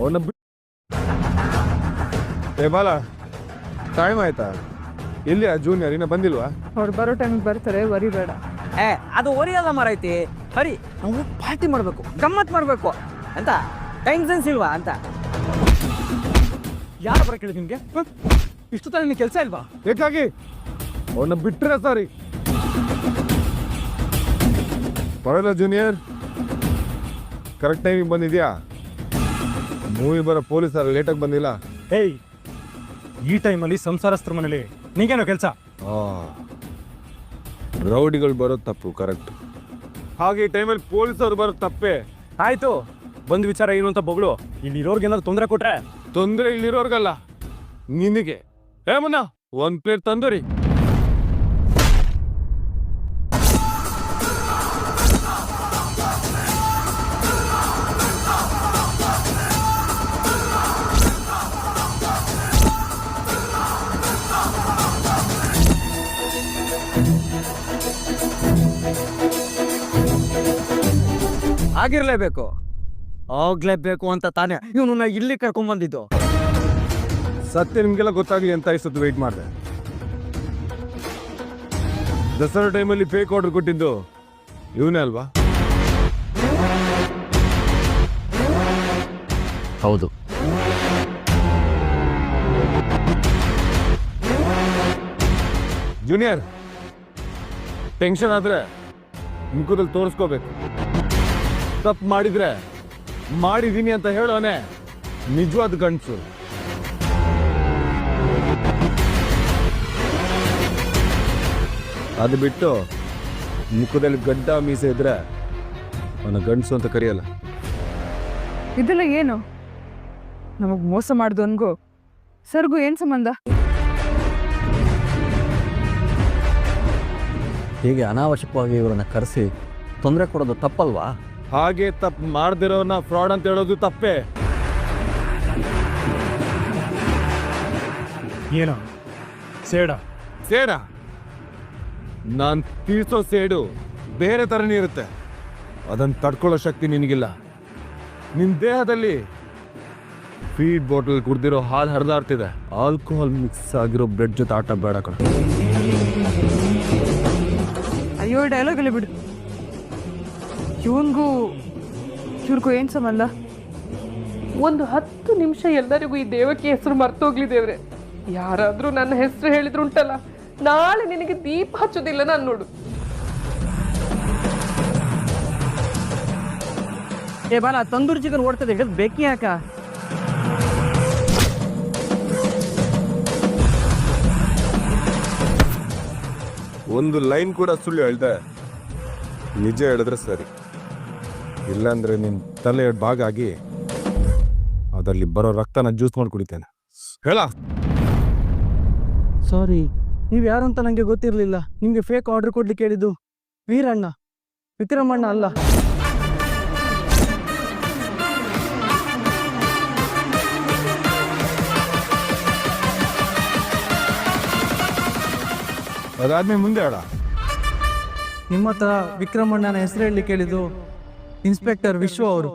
ಅವನ್ನ ಏ ಬಾಲ ಟೈಮ್ ಆಯ್ತಾ? ಎಲ್ಲಿ ಆ ಜೂನಿಯರ್ ಇನ್ನ ಬಂದಿಲ್ವಾ? ಅವ್ರು ಬರೋ ಟೈಮಿಗೆ ಬರ್ತಾರೆ ವರಿ ಬೇಡ ಏ ಅದು ಒರಿಯಲ್ಲ ಮರೈತಿ ಹರಿ ನಾವು ಪಾರ್ಟಿ ಮಾಡಬೇಕು ಗಮ್ಮತ್ ಮಾಡಬೇಕು ಅಂತ. ಟೈಮ್ ಸೆನ್ಸ್ ಇಲ್ವಾ ಅಂತ. ಯಾರು ಬರ ಕೇಳಿ ನಿಮಗೆ ಇಷ್ಟು ತಾನೇ ಕೆಲಸ ಇಲ್ವಾ? ಏಕಾಗಿ? ಅವನ್ನ ಬಿಟ್ರೆ ಸಾರಿ. ಪರವಾಗಿಲ್ಲ ಜೂನಿಯರ್ ಕರೆಕ್ಟ್ ಟೈಮಿಗೆ ಬಂದಿದ್ಯಾ? ಮೂವಿ ಬರೋ ಪೊಲೀಸರು ಲೇಟಾಗಿ ಬಂದಿಲ್ಲ? ಏಯ್ ಈ ಟೈಮಲ್ಲಿ ಸಂಸಾರಸ್ತ್ರ ಮನೇಲಿ ನೀಗೇನೋ ಕೆಲಸ? ರೌಡಿಗಳು ಬರೋದು ತಪ್ಪು ಕರೆಕ್ಟ್ ಹಾಗೆ ಈ ಟೈಮಲ್ಲಿ ಪೊಲೀಸರು ಬರೋದು ತಪ್ಪೇ? ಆಯ್ತು ಬಂದ್ ವಿಚಾರ ಏನು ಅಂತ ಬೊಗಳು. ಇಲ್ಲಿರೋರ್ಗೆ ಏನಾದ್ರು ತೊಂದರೆ ಕೊಟ್ರೆ? ತೊಂದರೆ ಇಲ್ಲಿರೋರ್ಗಲ್ಲ ನಿನಗೆ. ಏ ಮುನ್ನ ಒಂದು ಪ್ಲೇಟ್ ತಂದರಿ. ಆಗಿರ್ಲೇಬೇಕು ಹೋಗ್ಲೇಬೇಕು ಅಂತ ತಾನೇ ಇವನು ಇಲ್ಲಿ ಕರ್ಕೊಂಡ್ ಬಂದಿದ್ದು. ಸತ್ಯ ನಿಮ್ಗೆಲ್ಲ ಗೊತ್ತಾಗ್ಲಿ ಅಂತ ಇಷ್ಟೊತ್ತು ವೆಯ್ಟ್ ಮಾಡಿದೆ. ದಸರಾ ಟೈಮಲ್ಲಿ ಫೇಕ್ ಆರ್ಡರ್ ಕೊಟ್ಟಿದ್ದು ಇವನೇ ಅಲ್ವಾ? ಹೌದು. ಜೂನಿಯರ್ ಟೆನ್ಷನ್ ಆದ್ರೆ ಮುಖದಲ್ಲಿ ತೋರಿಸ್ಕೋಬೇಕು. ತಪ್ಪು ಮಾಡಿದ್ರೆ ಮಾಡಿದೀನಿ ಅಂತ ಹೇಳೋನೆ ನಿಜವಾದ ಗಂಡಸು. ಅದು ಬಿಟ್ಟು ಮುಖದಲ್ಲಿ ಗಡ್ಡ ಮೀಸೆ ಇದ್ರೆ ಅವನ ಗಂಡಸು ಅಂತ ಕರೆಯಲ್ಲ. ಇದೆಲ್ಲ ಏನು? ನಮಗ್ ಮೋಸ ಮಾಡ್ದವನ್ಗೂ ಸರ್ಗೂ ಏನ್ ಸಂಬಂಧ? ಹೀಗೆ ಅನಾವಶ್ಯಕವಾಗಿ ಇವರನ್ನ ಕರೆಸಿ ತೊಂದರೆ ಕೊಡೋದು ತಪ್ಪಲ್ವಾ? ಹಾಗೆ ತಪ್ಪು ಮಾಡ್ದಿರೋನ ಫ್ರಾಡ್ ಅಂತ ಹೇಳೋದು ತಪ್ಪೇ? ಏನೋ? ಸೇಡ? ಸೇಡ? ನಾನ್ ತೀರ್ಸೋ ಸೇಡು ಬೇರೆ ಥರನೇ ಇರುತ್ತೆ. ಅದನ್ನ ತಡ್ಕೊಳ್ಳೋ ಶಕ್ತಿ ನಿನಗಿಲ್ಲ. ನಿನ್ ದೇಹದಲ್ಲಿ ಫೀಡ್ ಬಾಟಲ್ ಕುಡ್ದಿರೋ ಹಾಲು ಹರಿದಾಡ್ತಿದೆ. ಆಲ್ಕೋಹಾಲ್ ಮಿಕ್ಸ್ ಆಗಿರೋ ಬ್ರೆಡ್ ಜೊತೆ ಆಟ ಬೇಡ ಕಣ. ಅಯ್ಯೋ ಡೈಲಾಗ್ ಅಲ್ಲಿ ಬಿಡು. ಇವನ್ಗೂ ಇವ್ರಿಗೂ ಏನು ಸಂಬಂಧ? ಒಂದು ಹತ್ತು ನಿಮಿಷ ಎಲ್ಲರಿಗೂ ಈ ದೇವಕ್ಕೆ ಹೆಸರು ಮರ್ತೋಗ್ಲಿ ದೇವ್ರೆ. ಯಾರಾದರೂ ನನ್ನ ಹೆಸರು ಹೇಳಿದ್ರು ಉಂಟಲ್ಲ ನಾಳೆ ನಿನಗೆ ದೀಪ ಹಚ್ಚೋದಿಲ್ಲ ನಾನು ನೋಡು. ಏ ಬಾಲ ತಂದೂರಿ ಚಿಕನ್ ಓಡ್ತದೆ ಹಿಡಿದು ಬೇಕಿ ಯಾಕ ಒಂದು ಲೈನ್ ಕೂಡ ಸುಳ್ಳು ಹೇಳ್ದೆ. ನಿಜ ಹೇಳಿದ್ರೆ ಸರಿ. ಇಲ್ಲಾಂದ್ರೆ ನಿನ್ ತಲೆ ಎರಡು ಭಾಗ ಆಗಿ ಅದರಲ್ಲಿ ಬರೋ ರಕ್ತನ ಜ್ಯೂಸ್ ಮಾಡಿ ಕುಡಿತೇನೆ. ಹೇಳ. ಸಾರಿ ನೀವು ಯಾರು ಅಂತ ನಂಗೆ ಗೊತ್ತಿರಲಿಲ್ಲ. ನಿಮ್ಗೆ ಫೇಕ್ ಆರ್ಡರ್ ಕೊಡ್ಲಿಕ್ಕೆ ಹೇಳಿದ್ದು ವೀರಣ್ಣ. ವಿಕ್ರಮಣ್ಣ ಅಲ್ಲ. ಅದಾದ್ಮೇಲೆ ಮುಂದೆ ಹೇಳ. ನಿಮ್ಮ ಹತ್ರ ವಿಕ್ರಮಣ್ಣನ ಹೆಸರು ಹೇಳಿ ಕೇಳಿದ್ದು ಇನ್ಸ್ಪೆಕ್ಟರ್ ವಿಶ್ವ ಅವರು.